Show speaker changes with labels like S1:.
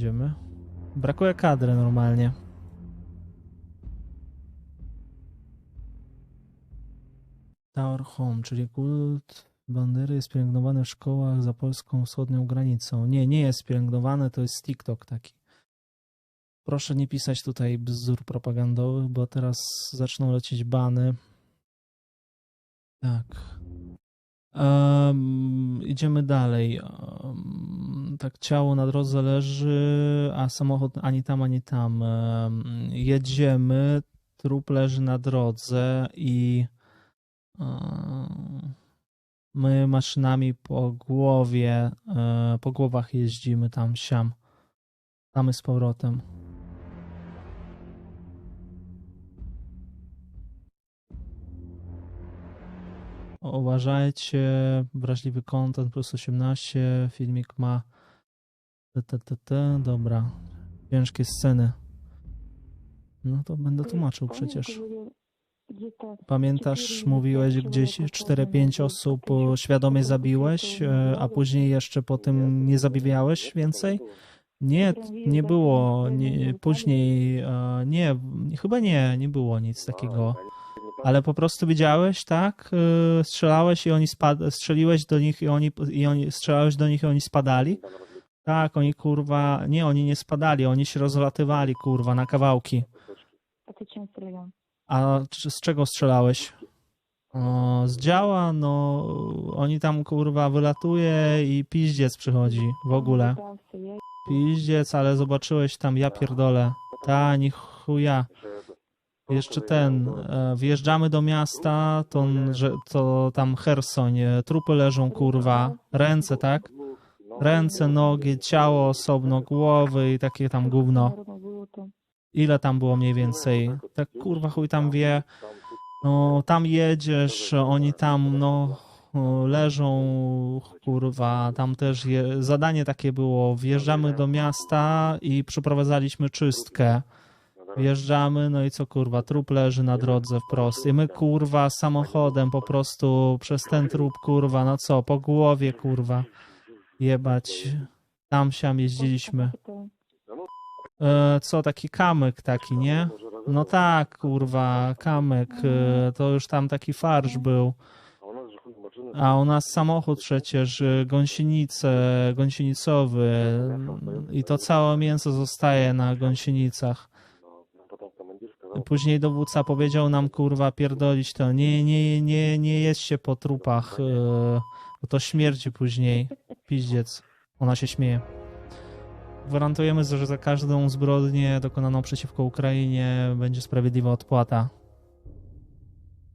S1: Idziemy. Brakuje kadry normalnie. Tower Home, czyli kult bandery jest pielęgnowany w szkołach za polską wschodnią granicą. Nie, nie jest pielęgnowany, to jest TikTok taki. Proszę nie pisać tutaj bzdur propagandowych, bo teraz zaczną lecieć bany. Tak. Em, idziemy dalej. Em, tak, ciało na drodze leży, a samochód ani tam, ani tam. Em, jedziemy, trup leży na drodze i em, my maszynami po głowie, e, po głowach jeździmy tam, siam. Tam z powrotem. Uważajcie, wrażliwy content plus 18, filmik ma t, t, t, t, dobra, ciężkie sceny. No to będę tłumaczył przecież. Pamiętasz, mówiłeś gdzieś 4-5 osób e, świadomie zabiłeś, e, a później jeszcze po tym nie zabijałeś więcej? Nie, nie było, nie, później, e, nie, chyba nie, nie było nic takiego. Ale po prostu widziałeś, tak? Strzelałeś i oni spad... strzeliłeś do nich i oni, i oni strzelałeś do nich i oni spadali? Tak, oni kurwa, nie, oni nie spadali, oni się rozlatywali kurwa na kawałki.
S2: A ty czym strzelają?
S1: A czy- z czego strzelałeś? O, z działa, no oni tam kurwa wylatuje i piździec przychodzi w ogóle. Piździec, ale zobaczyłeś tam, ja pierdolę. Ta, ni chuja. Jeszcze ten, e, wjeżdżamy do miasta, to, że, to tam Hersoń, e, trupy leżą, kurwa, ręce, tak? Ręce, nogi, ciało osobno, głowy i takie tam gówno. Ile tam było mniej więcej? Tak kurwa chuj tam wie. No tam jedziesz, oni tam no leżą, kurwa, tam też je, zadanie takie było, wjeżdżamy do miasta i przeprowadzaliśmy czystkę. Wjeżdżamy, no i co kurwa, trup leży na drodze wprost. I my kurwa samochodem po prostu przez ten trup kurwa, no co, po głowie kurwa. Jebać. Tam siam jeździliśmy. E, co, taki kamyk taki, nie? No tak, kurwa, kamyk. E, to już tam taki farsz był. A u nas samochód przecież, e, gąsienice, gąsienicowy. I to całe mięso zostaje na gąsienicach. Później dowódca powiedział nam, kurwa, pierdolić to. Nie, nie, nie, nie jedźcie po trupach, e, bo to śmierdzi później. Piździec. Ona się śmieje. Gwarantujemy, że za każdą zbrodnię dokonaną przeciwko Ukrainie będzie sprawiedliwa odpłata.